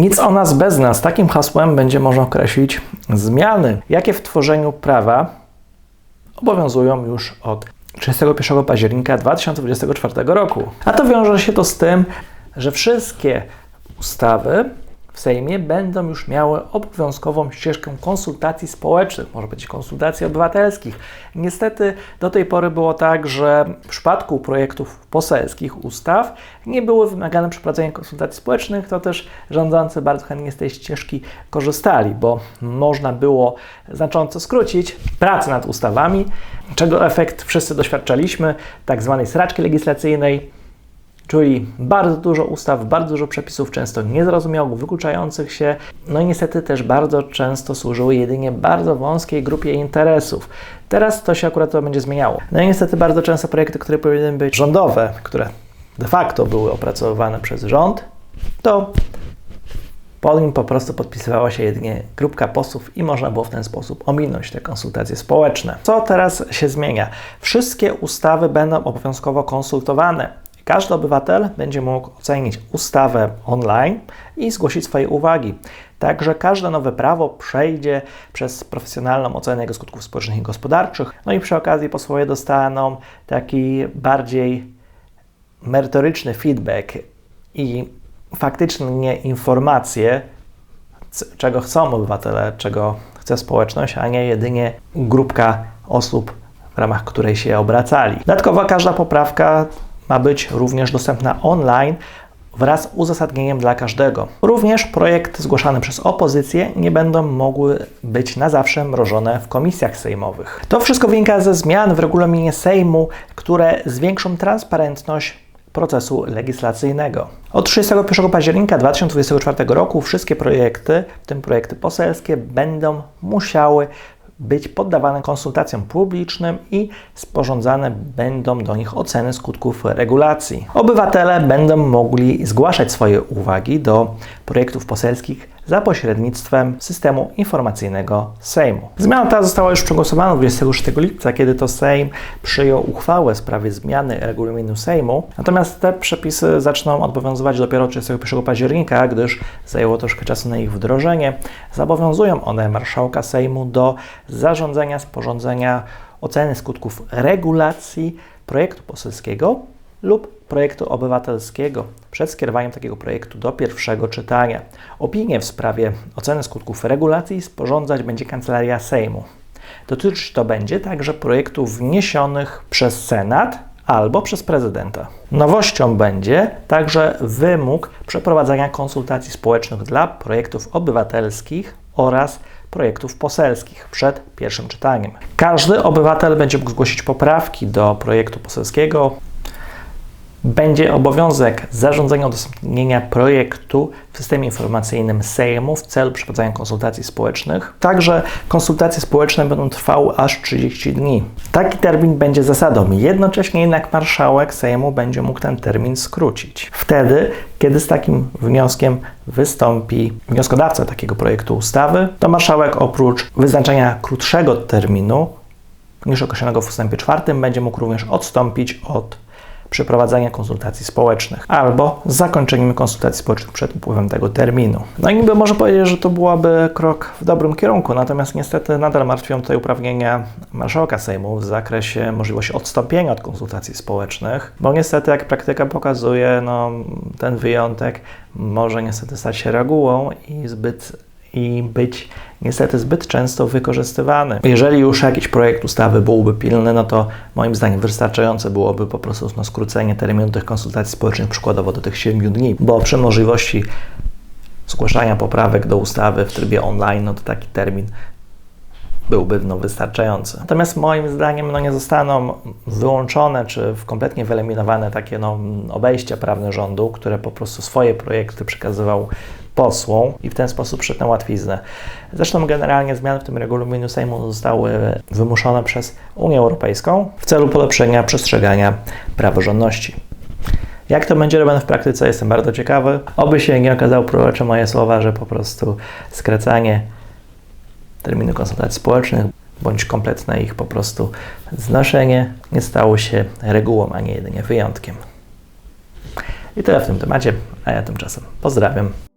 Nic o nas bez nas. Takim hasłem będzie można określić zmiany, jakie w tworzeniu prawa obowiązują już od 31 października 2024 roku. A to wiąże się to z tym, że wszystkie ustawy w Sejmie będą już miały obowiązkową ścieżkę konsultacji społecznych, może być konsultacji obywatelskich. Niestety do tej pory było tak, że w przypadku projektów poselskich, ustaw nie było wymagane przeprowadzenie konsultacji społecznych, to też rządzący bardzo chętnie z tej ścieżki korzystali, bo można było znacząco skrócić pracę nad ustawami, czego efekt wszyscy doświadczaliśmy, tak zwanej sraczki legislacyjnej Czyli bardzo dużo ustaw, bardzo dużo przepisów, często niezrozumiałych, wykluczających się, no i niestety też bardzo często służyły jedynie bardzo wąskiej grupie interesów. Teraz to się akurat to będzie zmieniało. No i niestety bardzo często projekty, które powinny być rządowe, które de facto były opracowywane przez rząd, to pod nim po prostu podpisywała się jedynie grupka posłów i można było w ten sposób ominąć te konsultacje społeczne. Co teraz się zmienia? Wszystkie ustawy będą obowiązkowo konsultowane. Każdy obywatel będzie mógł ocenić ustawę online i zgłosić swoje uwagi. Także każde nowe prawo przejdzie przez profesjonalną ocenę jego skutków społecznych i gospodarczych. No i przy okazji posłowie dostaną taki bardziej merytoryczny feedback i faktycznie informacje, czego chcą obywatele, czego chce społeczność, a nie jedynie grupka osób, w ramach której się obracali. Dodatkowo każda poprawka ma być również dostępna online wraz z uzasadnieniem dla każdego. Również projekty zgłaszane przez opozycję nie będą mogły być na zawsze mrożone w komisjach sejmowych. To wszystko wynika ze zmian w regulaminie Sejmu, które zwiększą transparentność procesu legislacyjnego. Od 31 października 2024 roku wszystkie projekty, w tym projekty poselskie, będą musiały być poddawane konsultacjom publicznym i sporządzane będą do nich oceny skutków regulacji. Obywatele będą mogli zgłaszać swoje uwagi do projektów poselskich za pośrednictwem systemu informacyjnego Sejmu. Zmiana ta została już przegłosowana 26 lipca, kiedy to Sejm przyjął uchwałę w sprawie zmiany regulaminu Sejmu. Natomiast te przepisy zaczną obowiązywać dopiero 31 października, gdyż zajęło troszkę czasu na ich wdrożenie. Zobowiązują one marszałka Sejmu do zarządzenia, sporządzenia oceny skutków regulacji projektu poselskiego lub projektu obywatelskiego przed skierowaniem takiego projektu do pierwszego czytania. Opinię w sprawie oceny skutków regulacji sporządzać będzie Kancelaria Sejmu. Dotyczyć to będzie także projektów wniesionych przez Senat albo przez prezydenta. Nowością będzie także wymóg przeprowadzania konsultacji społecznych dla projektów obywatelskich oraz projektów poselskich przed pierwszym czytaniem. Każdy obywatel będzie mógł zgłosić poprawki do projektu poselskiego będzie obowiązek zarządzania udostępnienia projektu w systemie informacyjnym Sejmu w celu przeprowadzenia konsultacji społecznych. Także konsultacje społeczne będą trwały aż 30 dni. Taki termin będzie zasadą. Jednocześnie jednak marszałek Sejmu będzie mógł ten termin skrócić. Wtedy, kiedy z takim wnioskiem wystąpi wnioskodawca takiego projektu ustawy, to marszałek oprócz wyznaczenia krótszego terminu niż określonego w ustępie czwartym będzie mógł również odstąpić od przeprowadzania konsultacji społecznych albo zakończeniem konsultacji społecznych przed upływem tego terminu. No i niby może powiedzieć, że to byłaby krok w dobrym kierunku, natomiast niestety nadal martwią tutaj uprawnienia marszałka Sejmu w zakresie możliwości odstąpienia od konsultacji społecznych, bo niestety, jak praktyka pokazuje, no, ten wyjątek może niestety stać się regułą i zbyt i być niestety zbyt często wykorzystywany. Jeżeli już jakiś projekt ustawy byłby pilny, no to moim zdaniem wystarczające byłoby po prostu no, skrócenie terminu tych konsultacji społecznych przykładowo do tych 7 dni, bo przy możliwości zgłaszania poprawek do ustawy w trybie online, no to taki termin byłby no, wystarczający. Natomiast moim zdaniem no, nie zostaną wyłączone czy kompletnie wyeliminowane takie no, obejścia prawne rządu, które po prostu swoje projekty przekazywał posłom i w ten sposób szedł na łatwiznę. Zresztą generalnie zmiany w tym regulaminie Sejmu zostały wymuszone przez Unię Europejską w celu polepszenia przestrzegania praworządności. Jak to będzie robione w praktyce, jestem bardzo ciekawy. Oby się nie okazało prorocze moje słowa, że po prostu skracanie terminu konsultacji społecznych bądź kompletne ich po prostu znoszenie nie stało się regułą, a nie jedynie wyjątkiem. I tyle w tym temacie, a ja tymczasem pozdrawiam.